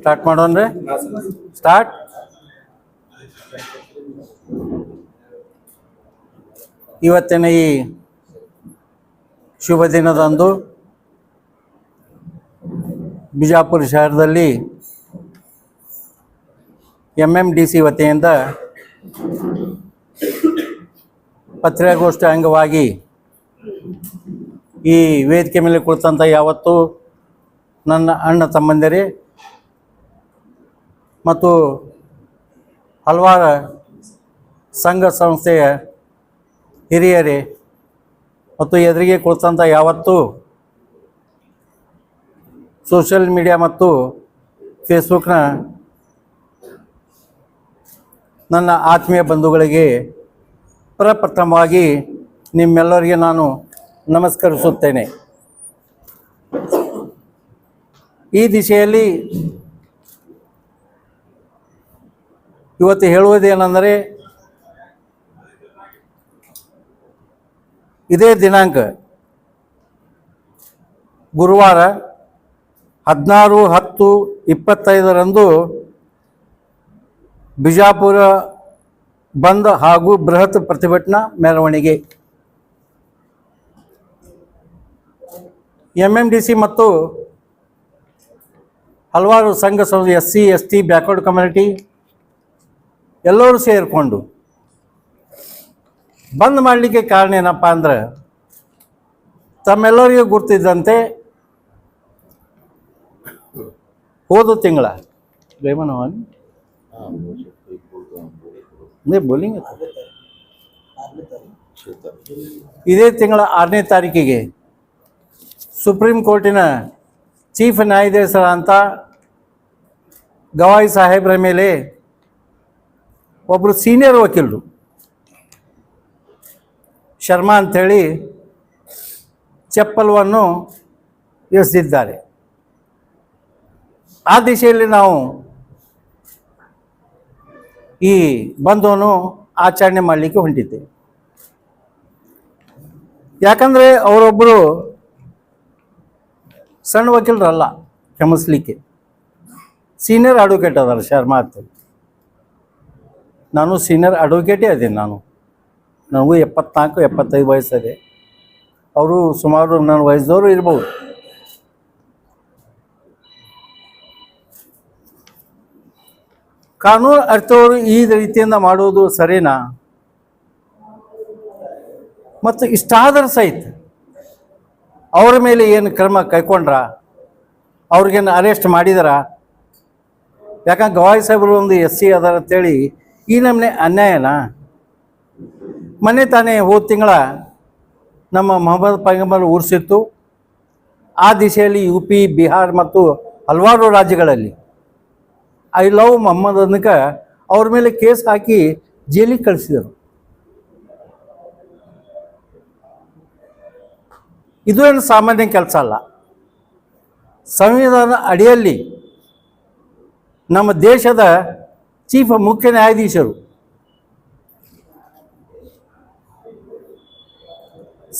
Start ಮಾಡೋಣ್ರಿ start. ಇವತ್ತಿನ ಈ ಶುಭ ದಿನದಂದು ಬಿಜಾಪುರ ಶಹರದಲ್ಲಿ ಎಂ ಎಂ ಡಿ ಸಿ ವತಿಯಿಂದ ಪತ್ರಿಕಾಗೋಷ್ಠಿ ಅಂಗವಾಗಿ ಈ ವೇದಿಕೆ ಮೇಲೆ ಕುಳಿತಂಥ ಯಾವತ್ತೂ ನನ್ನ ಅಣ್ಣ ತಮ್ಮಂದಿರೇ ಮತ್ತು ಹಲವಾರು ಸಂಘ ಸಂಸ್ಥೆಯ ಹಿರಿಯರೇ ಮತ್ತು ಎದುರಿಗೆ ಕುಳಿತಂಥ ಯಾವತ್ತು ಸೋಷಿಯಲ್ ಮೀಡಿಯಾ ಮತ್ತು ಫೇಸ್ಬುಕ್ನ ನನ್ನ ಆತ್ಮೀಯ ಬಂಧುಗಳಿಗೆ ಪ್ರಪ್ರಥಮವಾಗಿ ನಿಮ್ಮೆಲ್ಲರಿಗೆ ನಾನು ನಮಸ್ಕರಿಸುತ್ತೇನೆ. ಈ ದಿಶೆಯಲ್ಲಿ ಇವತ್ತು ಹೇಳುವುದೇನೆಂದರೆ ಇದೇ ದಿನಾಂಕ ಗುರುವಾರ ಹದಿನಾರು ಹತ್ತು ಇಪ್ಪತ್ತೈದರಂದು ಬಿಜಾಪುರ ಬಂದ್ ಹಾಗೂ ಬೃಹತ್ ಪ್ರತಿಭಟನಾ ಮೆರವಣಿಗೆ. ಎಂ ಎಂ ಡಿ ಸಿ ಮತ್ತು ಹಲವಾರು ಸಂಘ ಸಂಸ್ಥೆ S C, S, T, backward community ಎಲ್ಲರೂ ಸೇರಿಕೊಂಡು. ಬಂದ್ ಮಾಡಲಿಕ್ಕೆ ಕಾರಣ ಏನಪ್ಪ ಅಂದ್ರೆ, ತಮ್ಮೆಲ್ಲರಿಗೂ ಗುರ್ತಿದ್ದಂತೆ ಹೋದ ತಿಂಗಳ. ರೇಮನವನ್ ಬೋಲಿಂಗ್ ಇದೇ ತಿಂಗಳ ಆರನೇ ತಾರೀಕಿಗೆ ಸುಪ್ರೀಂ ಕೋರ್ಟಿನ ಚೀಫ್ ನ್ಯಾಯಾಧೀಶರ ಅಂತ ಗವಾಯಿ ಸಾಹೇಬ್ರ ಮೇಲೆ ಒಬ್ಬರು ಸೀನಿಯರ್ ವಕೀಲರು. ಶರ್ಮಾ ಅಂಥೇಳಿ ಚಪ್ಪಲ್ವನ್ನು ಎಸೆದಿದ್ದಾರೆ ಆ ದಿಶೆಯಲ್ಲಿ ನಾವು ಈ ಬಂಧವನ್ನು ಆಚರಣೆ ಮಾಡಲಿಕ್ಕೆ ಹೊಂಟಿದ್ದೇವೆ. ಯಾಕಂದರೆ ಅವರೊಬ್ಬರು ಸಣ್ಣ ವಕೀಲರಲ್ಲ, ಕ್ಷಮಿಸ್ಲಿಕ್ಕೆ. ಸೀನಿಯರ್ ಅಡ್ವೊಕೇಟ್ ಅದಾರ ಶರ್ಮಾ ಅಂತ ನಾನು ಸೀನಿಯರ್ ಅಡ್ವೊಕೇಟೇ ಅದೇನು ನಾನು. ನನಗೂ ಎಪ್ಪತ್ನಾಲ್ಕು, ಎಪ್ಪತ್ತೈದು ವಯಸ್ಸದೆ ಅವರು ಸುಮಾರು ನನ್ನ ವಯಸ್ಸದವರು ಇರ್ಬೋದು. ಕಾನೂನು ಅರ್ಥವರು ಈ ರೀತಿಯಿಂದ ಮಾಡುವುದು ಸರಿನಾ? ಮತ್ತು ಇಷ್ಟಾದರೂ ಸಹಿತ ಅವರ ಮೇಲೆ ಏನು ಕ್ರಮ ಕೈಕೊಂಡ್ರ? ಅವ್ರಿಗೇನು ಅರೆಸ್ಟ್ ಮಾಡಿದಾರ? ಯಾಕಂದ್ರೆ ಗವಾಯಿ ಸಾಹೇಬರು ಒಂದು ಎಸ್ ಸಿ ಅದಾರ ಅಂತೇಳಿ ಈ ನಮ್ಮನೆ ಅನ್ಯಾಯನ? ಮನೆ ತಾನೇ ಹೋದ ತಿಂಗಳ ನಮ್ಮ ಮೊಹಮ್ಮದ್ ಪೈಗಂಬರ್ ಊರಿಸಿತ್ತು ಆ ದಿಶೆಯಲ್ಲಿ ಯು ಪಿ, ಬಿಹಾರ್ ಮತ್ತು ಹಲವಾರು ರಾಜ್ಯಗಳಲ್ಲಿ. ಐ ಲವ್ ಮೊಹಮ್ಮದ್ ಅನ್ನಕ ಅವ್ರ ಮೇಲೆ ಕೇಸ್ ಹಾಕಿ ಜೈಲಿಗೆ ಕಳಿಸಿದರು. ಇದು ಏನು ಸಾಮಾನ್ಯ ಕೆಲಸ ಅಲ್ಲ. ಸಂವಿಧಾನ ಅಡಿಯಲ್ಲಿ ನಮ್ಮ ದೇಶದ ಚೀಫ್ ಮುಖ್ಯ ನ್ಯಾಯಾಧೀಶರು.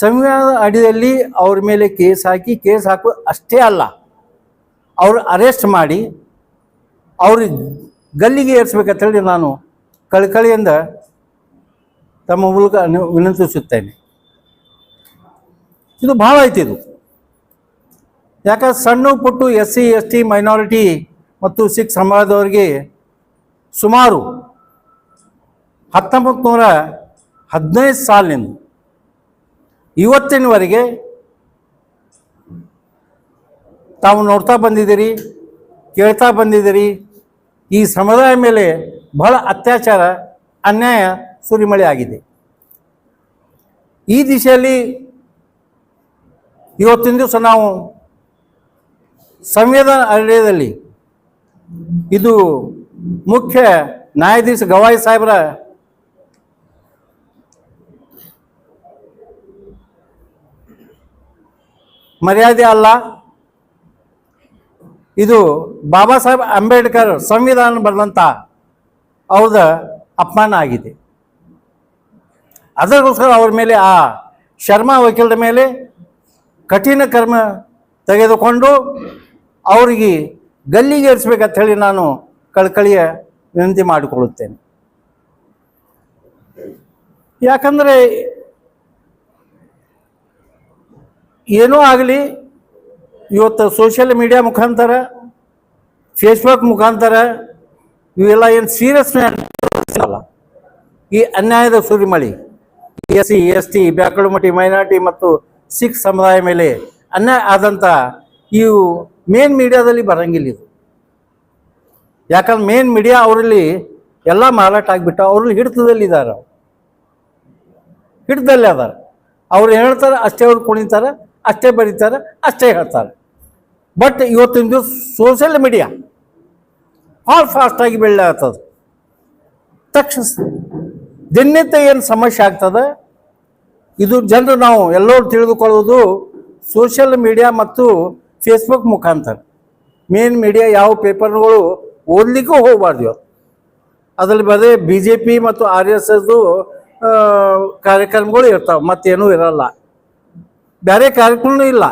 ಸಂವಿಧಾನದ ಅಡಿಯಲ್ಲಿ ಅವ್ರ ಮೇಲೆ ಕೇಸ್ ಹಾಕಿ, ಕೇಸ್ ಹಾಕೋ ಅಷ್ಟೇ ಅಲ್ಲ, ಅವ್ರು ಅರೆಸ್ಟ್ ಮಾಡಿ, ಅವ್ರ ಗಲ್ಲಿಗೆ ಏರಿಸ್ಬೇಕಂತೇಳಿ ನಾನು ಕಳಕಳಿಯಿಂದ ತಮ್ಮ ಮೂಲಕ ವಿನಂತಿಸುತ್ತೇನೆ. ಇದು ಭಾಳ ಐತಿ ಇದು. ಯಾಕಂದ್ರೆ ಸಣ್ಣ ಪುಟ್ಟು S C S T minority ಮತ್ತು ಸಿಖ್ ಸಮಾಜದವರಿಗೆ ಸುಮಾರು ಹತ್ತೊಂಬತ್ತು ನೂರ ಹದಿನೈದು ಸಾಲಿನಿಂದ ಇವತ್ತಿನವರೆಗೆ ತಾವು ನೋಡ್ತಾ ಬಂದಿದ್ದೀರಿ, ಕೇಳ್ತಾ ಬಂದಿದ್ದೀರಿ. ಈ ಸಮುದಾಯ ಮೇಲೆ ಬಹಳ ಅತ್ಯಾಚಾರ, ಅನ್ಯಾಯ ಸುರಿಮಳೆ ಆಗಿದೆ. ಈ ದಿಶೆಯಲ್ಲಿ ಇವತ್ತಿನ ದಿವಸ ನಾವು ಸಂವಿಧಾನ ಅರಣ್ಯದಲ್ಲಿ ಇದು ಮುಖ್ಯ ನ್ಯಾಯಾಧೀಶ ಗವಾಯಿ ಸಾಹೇಬ್ರ ಮರ್ಯಾದೆ ಅಲ್ಲ. ಇದು ಬಾಬಾ ಸಾಹೇಬ್ ಅಂಬೇಡ್ಕರ್ ಸಂವಿಧಾನ ಬರೆದಂಥ ಅವ್ರದ ಅಪಮಾನ ಆಗಿದೆ. ಅದಕ್ಕೋಸ್ಕರ ಅವ್ರ ಮೇಲೆ ಆ ಶರ್ಮಾ ವಕೀಲರ ಮೇಲೆ ಕಠಿಣ ಕ್ರಮ ತೆಗೆದುಕೊಂಡು ಅವರಿಗೆ ಗಲ್ಲಿಗೇರಿಸ್ಬೇಕಂತ ಹೇಳಿ ನಾನು ಕಳಕಳಿಯ ವಿನಂತಿ ಮಾಡಿಕೊಳ್ಳುತ್ತೇನೆ. ಯಾಕಂದರೆ ಏನೂ ಆಗಲಿ, ಇವತ್ತು ಸೋಷಿಯಲ್ ಮೀಡಿಯಾ ಮುಖಾಂತರ ಫೇಸ್ಬುಕ್ ಮುಖಾಂತರ ಇವೆಲ್ಲ ಏನು ಸೀರಿಯಸ್ ಅಲ್ಲ. ಈ ಅನ್ಯಾಯದ ಸುರಿಮಳಿ, ಎಸ್ ಸಿ, ಎಸ್ ಟಿ ಬ್ಯಾಕಳುಮಟಿ ಮೈನಾರಿಟಿ ಮತ್ತು ಸಿಖ್ ಸಮುದಾಯ ಮೇಲೆ ಅನ್ಯಾಯ ಆದಂಥ ಇವು ಮೇನ್ ಮೀಡಿಯಾದಲ್ಲಿ ಬರಂಗಿಲ್ಲ ಇದು. ಯಾಕಂದ್ರೆ ಮೇನ್ ಮೀಡಿಯಾ ಅವರಲ್ಲಿ ಎಲ್ಲ ಮಾರಾಟ ಆಗಿಬಿಟ್ಟು ಅವ್ರಲ್ಲಿ ಹಿಡಿತದಲ್ಲಿದ್ದಾರೆ ಹಿಡಿತದಲ್ಲೇ ಅದಾರ. ಅವ್ರು ಹೇಳ್ತಾರೆ, ಅಷ್ಟೇ ಅವ್ರು ಕುಣಿತಾರೆ, ಅಷ್ಟೇ ಬರೀತಾರೆ, ಅಷ್ಟೇ ಹೇಳ್ತಾರೆ. ಬಟ್ ಇವತ್ತಿನ ದಿವಸ ಸೋಷಿಯಲ್ ಮೀಡಿಯಾ ಭಾಳ ಫಾಸ್ಟಾಗಿ ಬೆಳ್ಳಾಗ್ತದೆ ತಕ್ಷಣ ದಿನನಿತ್ಯ ಏನು ಸಮಸ್ಯೆ ಆಗ್ತದೆ? ಇದು ಜನರು ನಾವು ಎಲ್ಲರೂ ತಿಳಿದುಕೊಳ್ಳೋದು ಸೋಷಿಯಲ್ ಮೀಡಿಯಾ ಮತ್ತು ಫೇಸ್ಬುಕ್ ಮುಖಾಂತರ. ಮೇನ್ ಮೀಡಿಯಾ ಯಾವ ಪೇಪರ್ಗಳು ಓದಲಿಕ್ಕೂ ಹೋಗಬಾರ್ದು. ಇವತ್ತು ಅದರಲ್ಲಿ ಬರೀ ಬಿ ಜೆ ಪಿ ಮತ್ತು ಆರ್ ಎಸ್ ಎಸ್ದು ಕಾರ್ಯಕ್ರಮಗಳು ಇರ್ತಾವೆ, ಮತ್ತೇನೂ ಇರಲ್ಲ. ಬೇರೆ ಕಾರ್ಯಕ್ರಮ ಇಲ್ಲ.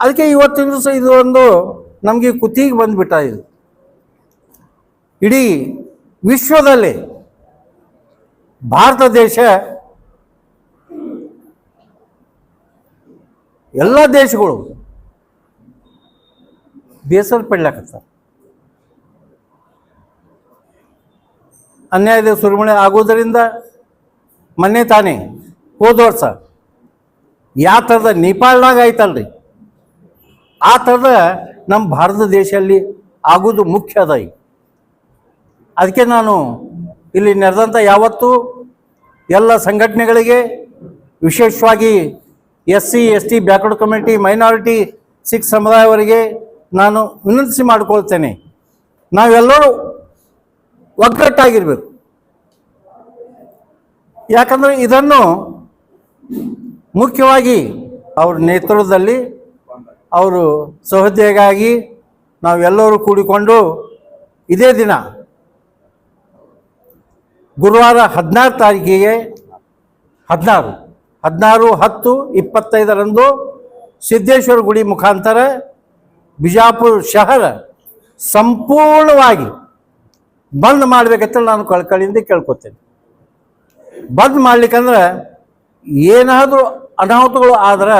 ಅದಕ್ಕೆ ಇವತ್ತಿನ ದಿವಸ ಇದು ಒಂದು ನಮಗೆ ಕುತ್ತಿಗೆ ಬಂದುಬಿಟ್ಟ ಇದು. ಇಡೀ ವಿಶ್ವದಲ್ಲಿ ಭಾರತ ದೇಶ ಎಲ್ಲ ದೇಶಗಳು ಬೇಸರ ಪಡ್ಲಾಕತ್ತಾರ ಅನ್ಯಾಯದ ಸುರಿಮಳೆ ಆಗೋದರಿಂದ ಮೊನ್ನೆ ತಾನೇ ಹೋದ ವರ್ಷ ಯಾವ ಥರದ ನೇಪಾಳದಾಗ ಆಯ್ತಲ್ರಿ? ಆ ಥರದ ನಮ್ಮ ಭಾರತ ದೇಶದಲ್ಲಿ ಆಗೋದು ಮುಖ್ಯ ಅದ ಅದಕ್ಕೆ ನಾನು ಇಲ್ಲಿ ನಡೆದಂಥ ಯಾವತ್ತೂ ಎಲ್ಲ ಸಂಘಟನೆಗಳಿಗೆ ವಿಶೇಷವಾಗಿ S C, S T, backward community, minority, Sikh ಸಮುದಾಯವರಿಗೆ ನಾನು ವಿನಂತಿಸಿ ಮಾಡಿಕೊಳ್ತೇನೆ. ನಾವೆಲ್ಲರೂ ಒಗ್ಗಟ್ಟಾಗಿರ್ಬೇಕು ಯಾಕಂದರೆ ಇದನ್ನು ಮುಖ್ಯವಾಗಿ ಅವ್ರ ನೇತೃತ್ವದಲ್ಲಿ ಅವರು ಸಹೋದ್ಯೋಗಾಗಿ ನಾವೆಲ್ಲರೂ ಕೂಡಿಕೊಂಡು ಇದೇ ದಿನ ಗುರುವಾರ ಹದಿನಾರು ತಾರೀಕಿಗೆ ಹದಿನಾರು ಹದಿನಾರು ಹತ್ತು ಇಪ್ಪತ್ತೈದರಂದು ಸಿದ್ದೇಶ್ವರ ಗುಡಿ ಮುಖಾಂತರ ಬಿಜಾಪುರ ಶಹರ ಸಂಪೂರ್ಣವಾಗಿ ಬಂದ್ ಮಾಡ್ಬೇಕಂತ ನಾನು ಕಳ್ಕಳಿಯಿಂದ ಕೇಳ್ಕೊತೇನೆ. ಬಂದ್ ಮಾಡ್ಲಿಕ್ಕಂದ್ರೆ ಏನಾದರೂ ಅನಾಹುತಗಳು ಆದ್ರೆ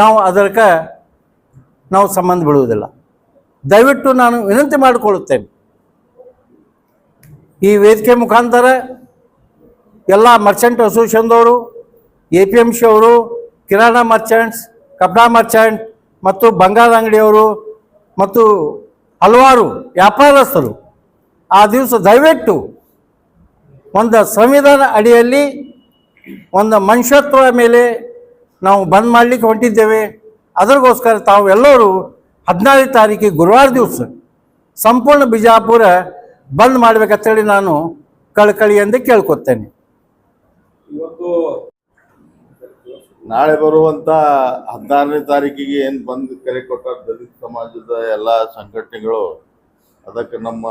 ನಾವು ಅದಕ್ಕೆ ನಾವು ಸಂಬಂಧ ಬಿಡುವುದಿಲ್ಲ. ದಯವಿಟ್ಟು ನಾನು ವಿನಂತಿ ಮಾಡಿಕೊಳ್ಳುತ್ತೇನೆ. ಈ ವೇದಿಕೆ ಮುಖಾಂತರ ಎಲ್ಲ ಮರ್ಚೆಂಟ್ ಅಸೋಸಿಯೇಷನ್ದವರು ಎ ಪಿ ಎಂ ಸಿ ಅವರು, ಕಿರಾಣ ಮರ್ಚೆಂಟ್ಸ್ ಕಪಡಾ ಮರ್ಚೆಂಟ್ ಮತ್ತು ಬಂಗಾರ ಅಂಗಡಿಯವರು ಮತ್ತು ಹಲವಾರು ವ್ಯಾಪಾರಸ್ಥರು ಆ ದಿವಸ ದಯವಿಟ್ಟು ಒಂದು ಸಂವಿಧಾನ ಅಡಿಯಲ್ಲಿ ಒಂದು ಮನುಷ್ಯತ್ವ ಮೇಲೆ ನಾವು ಬಂದ್ ಮಾಡಲಿಕ್ಕೆ ಹೊಂಟಿದ್ದೇವೆ. ತಾವು ಎಲ್ಲರೂ ಹದಿನಾರನೇ ತಾರೀಕಿಗೆ ಗುರುವಾರ ದಿವಸ ಸಂಪೂರ್ಣ ಬಿಜಾಪುರ ಬಂದ್ ಮಾಡ್ಬೇಕಂತೇಳಿ ನಾನು ಕಳಕಳಿಯಿಂದ ಕೇಳ್ಕೊತೇನೆ. ಇವತ್ತು ನಾಳೆ ಬರುವಂತ ಹದಿನಾರನೇ ತಾರೀಕಿಗೆ ಏನು ಬಂದ್ ಕರೆ ಕೊಟ್ಟ ದಲಿತ ಸಮಾಜದ ಎಲ್ಲ ಸಂಘಟನೆಗಳು, ಅದಕ್ಕೆ ನಮ್ಮ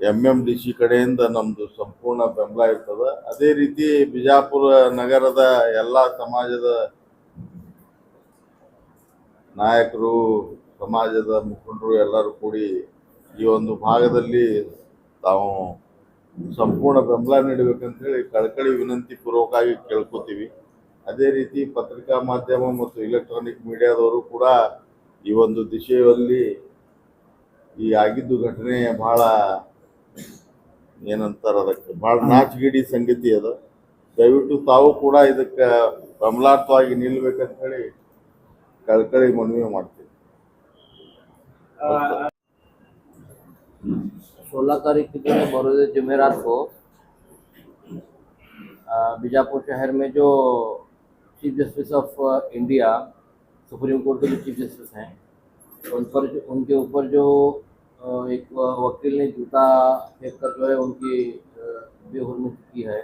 ಎಂ ಎಂ ಡಿ ಸಿ ಕಡೆಯಿಂದ ನಮ್ದು ಸಂಪೂರ್ಣ ಬೆಂಬಲ ಇರ್ತದ. ಅದೇ ರೀತಿ ಬಿಜಾಪುರ ನಗರದ ಎಲ್ಲ ಸಮಾಜದ ನಾಯಕರು, ಸಮಾಜದ ಮುಖಂಡರು ಎಲ್ಲರೂ ಕೂಡಿ ಈ ಒಂದು ಭಾಗದಲ್ಲಿ ತಾವು ಸಂಪೂರ್ಣ ಬೆಂಬಲ ನೀಡಬೇಕಂತ ಹೇಳಿ ಕಳಕಳಿ ವಿನಂತಿ ಪೂರ್ವಕವಾಗಿ ಕೇಳ್ಕೊತೀವಿ. ಅದೇ ರೀತಿ ಪತ್ರಿಕಾ ಮಾಧ್ಯಮ ಮತ್ತು ಇಲೆಕ್ಟ್ರಾನಿಕ್ ಮೀಡಿಯಾದವರು ಕೂಡ ಈ ಒಂದು ದಿಶೆಯಲ್ಲಿ ಈ ಆಗಿದ್ದು ಘಟನೆ ಬಹಳ ಏನಂತಾರ ಅದಕ್ಕೆ ಬಹಳ ನಾಚಿಗಿಡಿ ಸಂಗತಿ ಅದ ದಯವಿಟ್ಟು ತಾವು ಕೂಡ ಇದಕ್ಕೆ ಬೆಂಬಲಾರ್ಥವಾಗಿ ನಿಲ್ಬೇಕಂತ ಹೇಳಿ ಕಳಕಳಿ ಮನವಿ ಮಾಡ್ತೀವಿ सोलह तारीख के दिन बरोज जुमेरात को अ, बीजापुर शहर में जो chief justice of India supreme court के जो चीफ जस्टिस हैं उन पर जो उनके ऊपर जो अ, एक वकील ने जूता फेंक कर जो है उनकी बेहुरमत की है।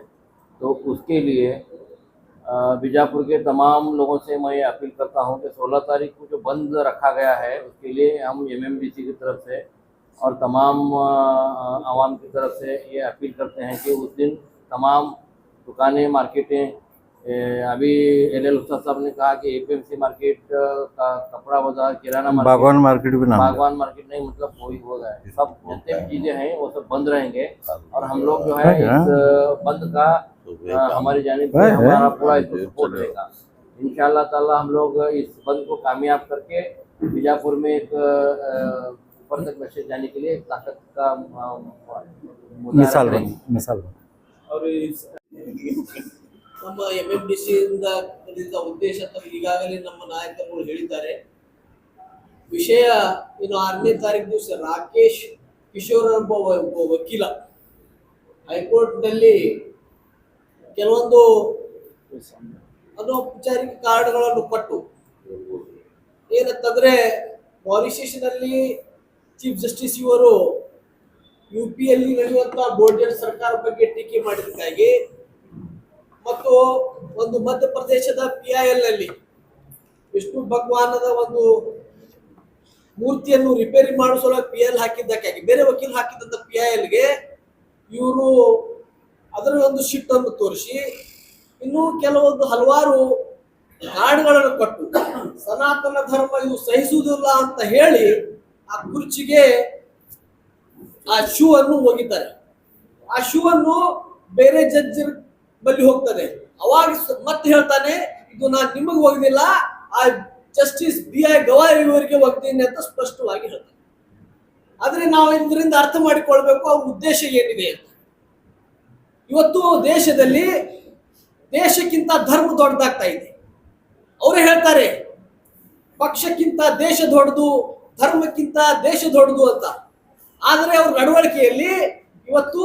तो उसके लिए बीजापुर के तमाम लोगों से मैं अपील करता हूँ कि 16 तारीख को जो बंद रखा गया है, उसके लिए हम एमएमडीसी की तरफ़ से और तमाम आवाम की तरफ़ से ये अपील करते हैं कि उस दिन तमाम दुकानें, मार्केटें अभी एल एल साहब ने कहा कि एपीएमसी मार्केट का कपड़ा बाज़ार किराना बागवान मार्केट भी बागवान मार्केट नहीं मतलब कोई हो होगा सब जितने भी चीज़ें हैं वो सब बंद रहेंगे। और हम लोग जो है इस बंद का हमारी जानब हमारा पूरा सपोर्ट रहेगा इन ताला हम लोग इस बंद को कामयाब करके बीजापुर में एक ऊपर तक मैसेज जाने के लिए ताकत का मिसाल मिसाल और ನಮ್ಮ ಎಂ ಎಂ ಡಿ ಸಿಯಿಂದ ಉದ್ದೇಶ ಈಗಾಗಲೇ ನಮ್ಮ ನಾಯಕರುಗಳು ಹೇಳಿದ್ದಾರೆ. ವಿಷಯ ಇನ್ನು ಆರನೇ ತಾರೀಕು ದಿವಸ ರಾಕೇಶ್ ಕಿಶೋರ್ ಎಂಬ ಒಬ್ಬ ವಕೀಲ ಹೈಕೋರ್ಟ್ನಲ್ಲಿ ಕೆಲವೊಂದು ಅನೌಪಚಾರಿಕ ಕಾರಣಗಳನ್ನು ಕೊಟ್ಟು ಏನಂತಂದ್ರೆ ಮಾರಿಷಿಯಸ್ನಲ್ಲಿ ಚೀಫ್ ಜಸ್ಟಿಸ್ ಇವರು ಯು ಪಿಯಲ್ಲಿ ನಡೆಯುವಂತಹ ಬೋರ್ಡರ್ ಸರ್ಕಾರ ಬಗ್ಗೆ ಟೀಕೆ ಮಾಡಿದ್ದಕ್ಕಾಗಿ ಮತ್ತು ಒಂದು ಮಧ್ಯಪ್ರದೇಶದ ಪಿ ಐ ಎಲ್ನಲ್ಲಿ ವಿಷ್ಣು ಭಗವಾನದ ಒಂದು ಮೂರ್ತಿಯನ್ನು ರಿಪೇರಿ ಮಾಡಿಸಲು ಪಿ ಎಲ್ ಹಾಕಿದ್ದಕ್ಕಾಗಿ ಬೇರೆ ವಕೀಲ್ ಹಾಕಿದ್ದಂತ ಪಿ ಐ ಎಲ್ಗೆ ಇವರು ಅದರ ಒಂದು ಶಿಟ್ಟನ್ನು ತೋರಿಸಿ, ಇನ್ನೂ ಕೆಲವೊಂದು ಹಲವಾರು ಕಾರ್ಡ್ಗಳನ್ನು ಕೊಟ್ಟು, ಸನಾತನ ಧರ್ಮ ಇದು ಸಹಿಸುವುದಿಲ್ಲ ಅಂತ ಹೇಳಿ ಆ ಕುರ್ಚಿಗೆ ಆ ಶೂ ಅನ್ನು ಹೋಗಿದ್ದಾರೆ ಆ ಶೂ ಅನ್ನು ಬೇರೆ ಜಡ್ಜ್ ಬಳಿ ಹೋಗ್ತದೆ. ಅವಾಗ ಮತ್ತೆ ಹೇಳ್ತಾನೆ, ಇದು ನಾನು ನಿಮಗೆ ಹೋಗಿದಿಲ್ಲ ಆ ಜಸ್ಟಿಸ್ ಬಿ ಐ ಗವಾಯಿ ಇವರಿಗೆ ಹೋಗ್ತೀನಿ ಅಂತ ಸ್ಪಷ್ಟವಾಗಿ ಹೇಳ್ತಾನೆ. ಆದ್ರೆ ನಾವು ಇದರಿಂದ ಅರ್ಥ ಮಾಡಿಕೊಳ್ಬೇಕು ಅವ್ರ ಉದ್ದೇಶ ಏನಿದೆ ಅಂತ. ಇವತ್ತು ದೇಶದಲ್ಲಿ ದೇಶಕ್ಕಿಂತ ಧರ್ಮ ದೊಡ್ಡದಾಗ್ತಾ ಇದೆ. ಅವರು ಹೇಳ್ತಾರೆ, ಪಕ್ಷಕ್ಕಿಂತ ದೇಶ ದೊಡ್ಡದು, ಧರ್ಮಕ್ಕಿಂತ ದೇಶ ದೊಡ್ಡದು ಅಂತ. ಆದರೆ ಅವ್ರ ನಡವಳಿಕೆಯಲ್ಲಿ ಇವತ್ತು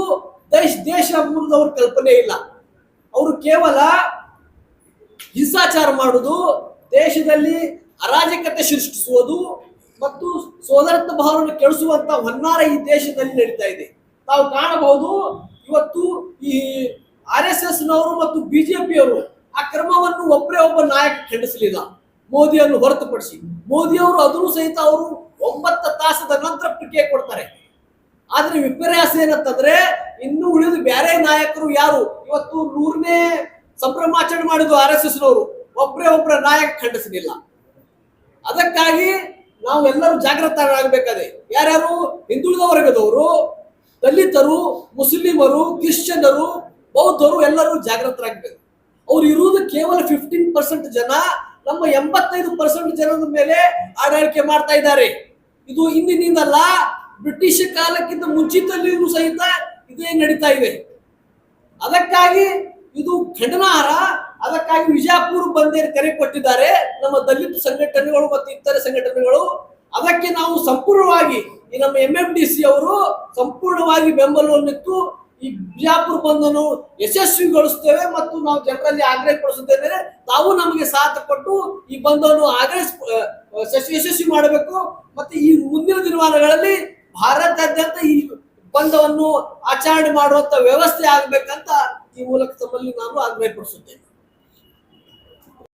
ದೇಶ ದೇಶ ಅನ್ನೋದವ್ರ ಕಲ್ಪನೆ ಇಲ್ಲ. ಅವರು ಕೇವಲ ಹಿಂಸಾಚಾರ ಮಾಡುವುದು, ದೇಶದಲ್ಲಿ ಅರಾಜಕತೆ ಸೃಷ್ಟಿಸುವುದು ಮತ್ತು ಸೋದರತ್ವ ಭಾವವನ್ನು ಕೆಡಿಸುವಂತ ಹೊನ್ನಾರ ಈ ದೇಶದಲ್ಲಿ ನಡೀತಾ ಇದೆ. ತಾವು ಕಾಣಬಹುದು ಇವತ್ತು ಈ ಆರ್ ಎಸ್ ಎಸ್ ನವರು ಮತ್ತು ಬಿಜೆಪಿಯವರು ಆ ಕ್ರಮವನ್ನು ಒಬ್ಬರೇ ಒಬ್ಬ ನಾಯಕ ಖಂಡಿಸಲಿಲ್ಲ. ಮೋದಿಯನ್ನು ಹೊರತುಪಡಿಸಿ ಮೋದಿಯವರು ಅದರೂ ಸಹಿತ ಅವರು ಒಂಬತ್ತು ತಾಸದ ನಂತರ ಪ್ರತಿಕ್ರಿಯೆ ಕೊಡ್ತಾರೆ. ಆದ್ರೆ ವಿಪರ್ಯಾಸ ಏನಂತಂದ್ರೆ ಇನ್ನು ಉಳಿದ ಬೇರೆ ನಾಯಕರು ಯಾರು? ಇವತ್ತು ನೂರನೇ ಸಂಭ್ರಮಾಚರಣೆ ಮಾಡಿದ್ರು ಆರ್ ಎಸ್ ಎಸ್ ನವರು ಒಬ್ಬರೇ ಒಬ್ಬರ ನಾಯಕ ಖಂಡಿಸಲಿಲ್ಲ. ಅದಕ್ಕಾಗಿ ನಾವು ಎಲ್ಲರೂ ಜಾಗೃತರಾಗಬೇಕಾದೆ. ಯಾರ್ಯಾರು? ಹಿಂದುಳಿದ ವರ್ಗದವರು ದಲಿತರು, ಮುಸ್ಲಿಮರು ಕ್ರಿಶ್ಚಿಯನ್ನರು ಬೌದ್ಧರು ಎಲ್ಲರೂ ಜಾಗೃತರಾಗಬೇಕು. ಅವ್ರು ಇರುವುದು ಕೇವಲ ಫಿಫ್ಟೀನ್ ಪರ್ಸೆಂಟ್ ಜನ, ನಮ್ಮ ಎಂಬತ್ತೈದು ಪರ್ಸೆಂಟ್ ಜನದ ಮೇಲೆ ಆಡಳಿಕೆ ಮಾಡ್ತಾ ಇದ್ದಾರೆ. ಇದು ಇಂದಿನಿಂದಲ್ಲ ಬ್ರಿಟಿಷ್ ಕಾಲಕ್ಕಿಂತ ಮುಂಚಿತಲ್ಲಿಯೂ ಸಹಿತ ಇದೇ ನಡೀತಾ ಇದೆ. ಅದಕ್ಕಾಗಿ ಇದು ಖಂಡನಾರ್ಹ ಅದಕ್ಕಾಗಿ ವಿಜಯಪುರ ಬಂದೇರು ಕರೆ ಕೊಟ್ಟಿದ್ದಾರೆ. ನಮ್ಮ ದಲಿತ ಸಂಘಟನೆಗಳು ಮತ್ತು ಇತರೆ ಸಂಘಟನೆಗಳು. ಅದಕ್ಕೆ ನಾವು ಸಂಪೂರ್ಣವಾಗಿ ಈ ನಮ್ಮ ಎಂ ಎಂ ಡಿ ಸಿ ಅವರು ಸಂಪೂರ್ಣವಾಗಿ ಬೆಂಬಲವನ್ನಿತ್ತು ಈ ಬಿಜಾಪುರ ಬಂದನ್ನು ಯಶಸ್ವಿಗೊಳಿಸ್ತೇವೆ ಮತ್ತು ನಾವು ಜನರಲ್ಲಿ ಆಗ್ರಹಪಡಿಸುತ್ತೇವೆ ತಾವು ನಮಗೆ ಸಾಥ ಕೊಟ್ಟು ಈ ಬಂದನ್ನು ಆಗ್ರಹ ಯಶಸ್ವಿ ಮಾಡಬೇಕು. ಮತ್ತೆ ಈ ಮುಂದಿನ ದಿನಮಾನಗಳಲ್ಲಿ ಭಾರತಾದ್ಯಂತ ಈ ಬಂಧವನ್ನು ಆಚರಣೆ ಮಾಡುವಂತ ವ್ಯವಸ್ಥೆ ಆಗ್ಬೇಕಂತ ಈ ಮೂಲಕ ತಮ್ಮಲ್ಲಿ ನಾನು ಆಗ್ರಹಪಡಿಸುತ್ತೇನೆ.